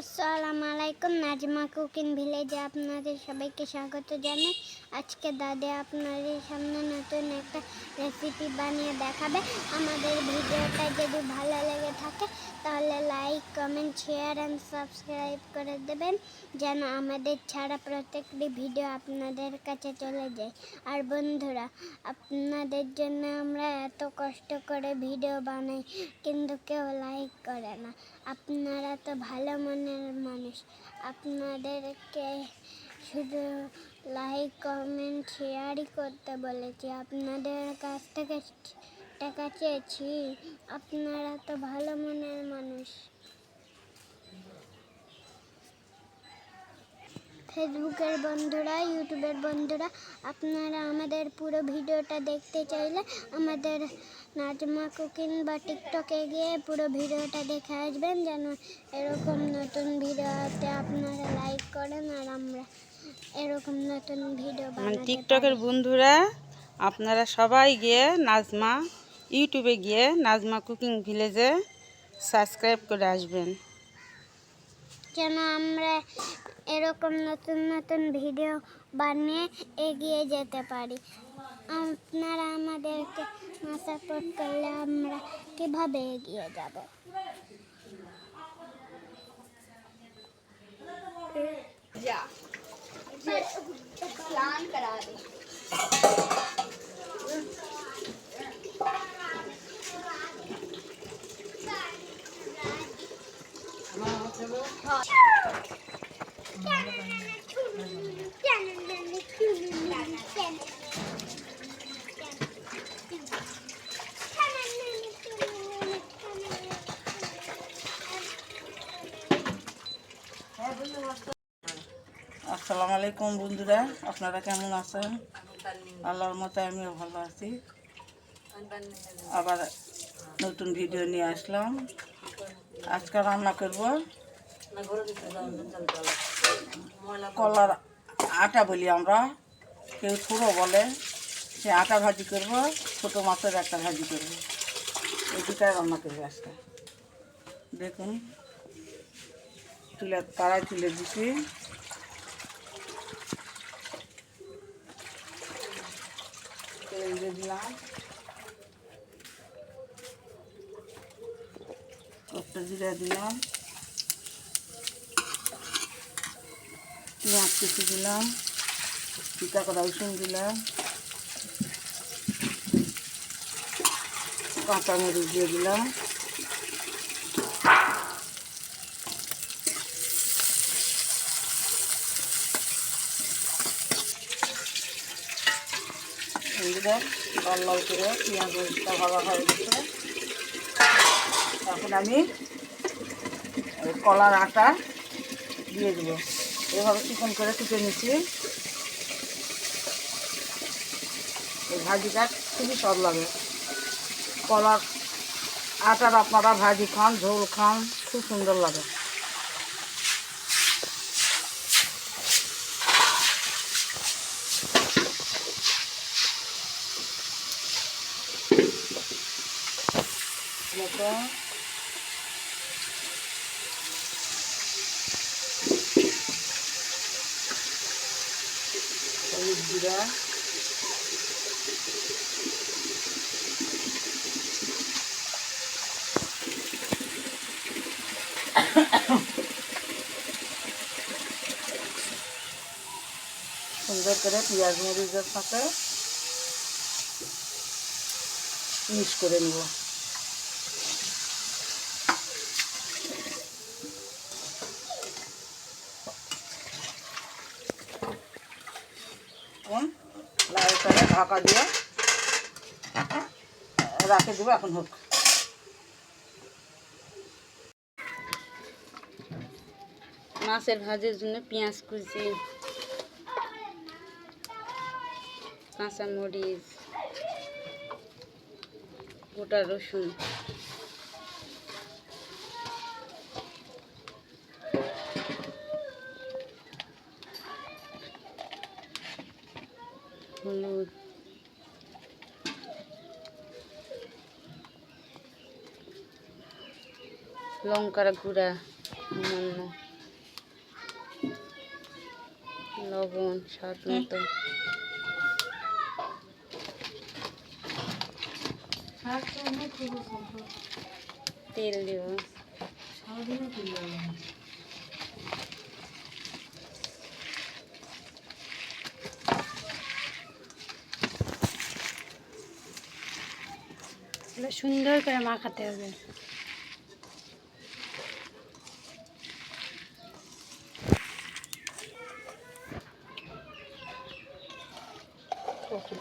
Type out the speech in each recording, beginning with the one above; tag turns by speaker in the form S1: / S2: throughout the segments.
S1: আসসালামু আলাইকুম নাজমা কুকিং ভিলেজে আপনাদের সবাইকে স্বাগত জানাই। আজকে দাদি আপনাদের সামনে নতুন একটা রেসিপি বানিয়ে দেখাবে। আমাদের ভিডিওটা যদি ভালো লেগে থাকে, তাহলে like comment share and subscribe করে দেবেন, যেন আমাদের ছাড়া প্রত্যেকটি ভিডিও আপনাদের কাছে চলে যায়। আর বন্ধুরা, আপনাদের জন্য আমরা এত কষ্ট করে ভিডিও বানাই, কিন্তু কেউ লাইক করে না। আপনারা তো ভালো মনের মানুষ। আপনাদেরকে শুধু লাইক কমেন্ট শেয়ারই করতে বলেছি। আপনাদের কাছ থেকে টাকা চেয়েছি। আপনারা তো ভালো মনের মানুষ। ফেসবুকের বন্ধুরা ইউটিউবের বন্ধুরা আপনারা আমাদের পুরো ভিডিওটা দেখতে চাইলে আমাদের নাজমা কুকিং বা টিকটকে গিয়ে পুরো ভিডিওটা দেখে আসবেন যেন এরকম নতুন ভিডিওতে আপনারা লাইক করেন আর আমরা এরকম নতুন ভিডিও
S2: মানে টিকটকের বন্ধুরা আপনারা সবাই গিয়ে নাজমা ইউটিউবে গিয়ে নাজমা কুকিং ভিলেজে সাবস্ক্রাইব করে আসবেন।
S1: যেন আমরা এরকম নতুন নতুন ভিডিও বানিয়ে এগিয়ে যেতে পারি। আপনারা আমাদেরকে সাপোর্ট করলে আমরা কীভাবে এগিয়ে যাব?
S3: আসসালামু আলাইকুম বন্ধুরা, আপনারা কেমন আছেন? আল্লাহর মতো আমিও ভালো আছি। আবার নতুন ভিডিও নিয়ে আসলাম। আজকে রান্না করব কলার আটা বলি আমরা। কেউ থুড়ো বলে, সে আটা ভাজি করব, ছোটো মাছের একটা ভাজি করব। এই দুটাই রান্না করব আজকে। দেখুন, তুলে তারাই তুলে দিছি তেল দিয়ে দিলাম কতটা জিরা দিলাম। পেঁয়াজ কুচি দিলাম। পিতা করা রসুন দিলাম। কাঁচা মরিচ দিয়ে দিলাম। এগুলো লাল লাল করে পেঁয়াজ মরিচটা ভালো হয়ে গেছে। এখন আমি কলার আটা দিয়ে দেবো। এভাবে চিকন করে কুটে নিচ্ছি। এই ভাজিটা খুবই স্বাদ লাগে। কলার আটার আপনারা ভাজি খান, ঝোল খান, খুব সুন্দর লাগে। মতো হলুদ সুন্দর করে পেঁয়াজ মরিচের সাথে মিক্স করে নেব এখন লাল করে ঢাকা দিয়ে রাখে দেবো, এখন হোক।
S2: মাছের ভাজির জন্য পেঁয়াজ কুচি, কাঁচা মরিচ, গোটা রসুন। হলুদ। লঙ্কার গুঁড়া সামান্য লবণ স্বাদ মতো। তেল দিব।
S4: সুন্দর করে মাখাতে হবে।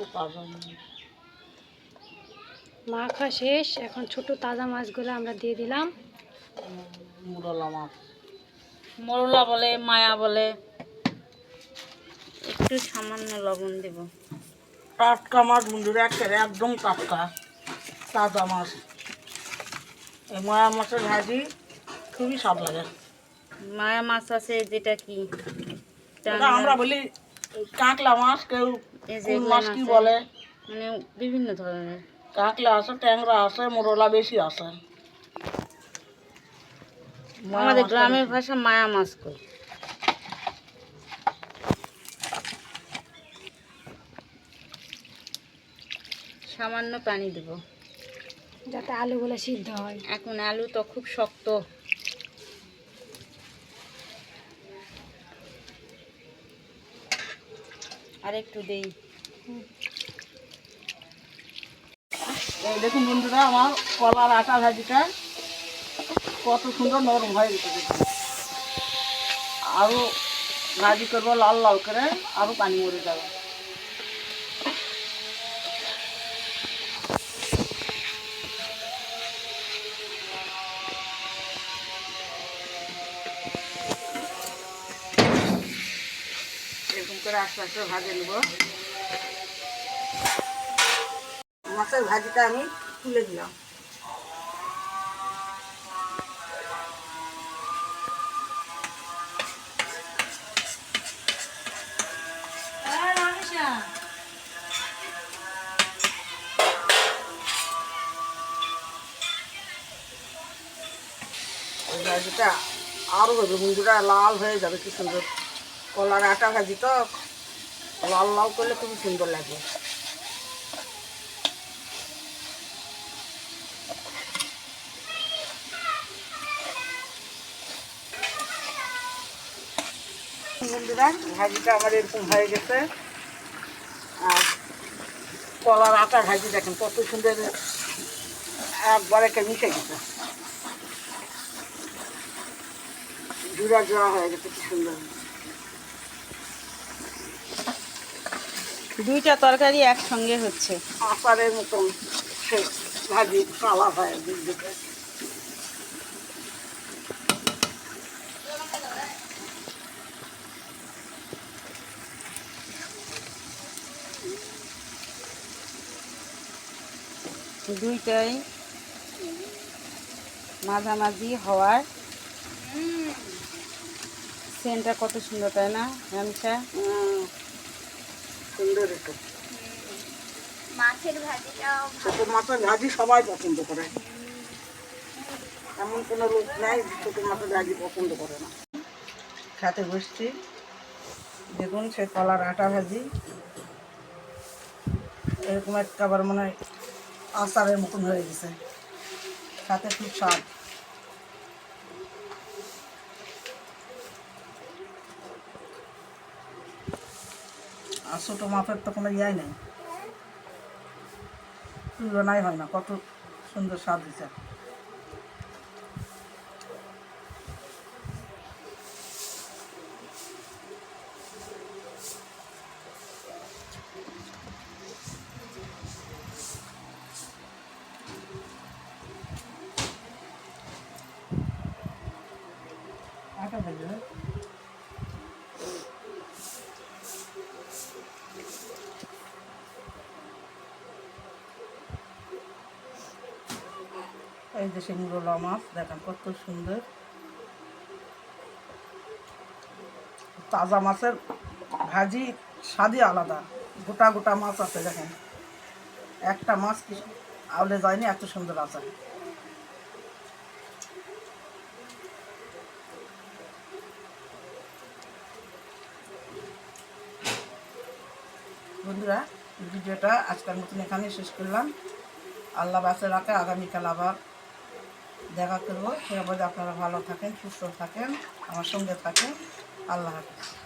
S3: কতটুকু পাবেন
S4: মাখা শেষ এখন ছোট তাজা মাছগুলো আমরা দিয়ে দিলাম।
S3: মুরলা মাছ।
S2: মরলা বলে মায়া বলে। একটু সামান্য লবণ দেব।
S3: টাটকা মাছ বন্ধুরা একেবারে একদম টাটকা তাজা মাছ। এই ময়া মাছের ভাজি খুবই স্বাদ লাগে।
S2: মায়া মাছ আছে যেটা কি?
S3: আমরা বলি কাঁকলা মাছ কেউ কোন মাছ কি বলে?
S2: মানে বিভিন্ন ধরনের।
S3: কাঁকলা আছে ট্যাংরা আছে মোরলা বেশি আছে।
S2: আমাদের গ্রামের ভাষা মায়া মাছ কই? সামান্য পানি দেব।
S4: যাতে আলুগুলো সিদ্ধ হয়।
S2: এখন আলু তো খুব শক্ত। আর একটু দেই
S3: দেখুন বন্ধুরা, আমার কলার আটা ভাজিটা কত সুন্দর নরম হয়ে গেছে আরও ভাজি করব লাল লাল করে আরও পানি মরে যাবে। করে আস্তে আস্তে ভাজে নেব। মাছের ভাজিটা আমি তুলে দিলাম এই ভাজিটা আরও হবে বন্ধুরা লাল হয়ে যাবে কি সুন্দর। কলার আটা ভাজি তো লাল লাল করলে খুবই সুন্দর লাগে। বন্ধুরা, ভাজিটা আমার এরকম হয়ে গেছে। আর কলার আটা ভাজি, দেখেন কত সুন্দর একবারে একটা মিশে গেছে। জুড়া জোড়া হয়ে গেছে, কি সুন্দর।
S2: দুইটা তরকারি একসঙ্গে হচ্ছে।
S3: আচারের মতন সে ভাজি কালা হয় দুই
S2: দুইটাই মাঝামাঝি হওয়ার সেন্টটা কত সুন্দর তাই না
S3: হুম, সুন্দর একটু
S1: মাছের ভাজিটাও
S3: ছোট মাছের ভাজি সবাই পছন্দ করে। এমন কোনো লোক নেই ছোট মাছের ভাজি পছন্দ করে না। খেতে বসছি দেখুন সে কলার আটা ভাজি। এরকম একটা আবার মনে হয় আচারের মতন হয়ে গেছে। খেতে খুব স্বাদ। আর ছোটো মাছের তো কোনো ইয়াই নেই। তুলনাই হয় না, কত সুন্দর স্বাদ দিচ্ছে আটা ভেজে এই যে শিমুরলা মাছ দেখেন কত সুন্দর। তাজা মাছের ভাজি, স্বাদই আলাদা। গোটা গোটা মাছ আছে, দেখেন। একটা মাছ কি আউলে যায়নি, এত সুন্দর আছে। বন্ধুরা ভিডিওটা আজকের মতন এখানে শেষ করলাম। আল্লাহ বাসে রাখে, আগামীকাল আবার দেখা করব। সে আপনারা ভালো থাকেন সুস্থ থাকেন আমার সঙ্গে থাকেন। আল্লাহ হাফিজ।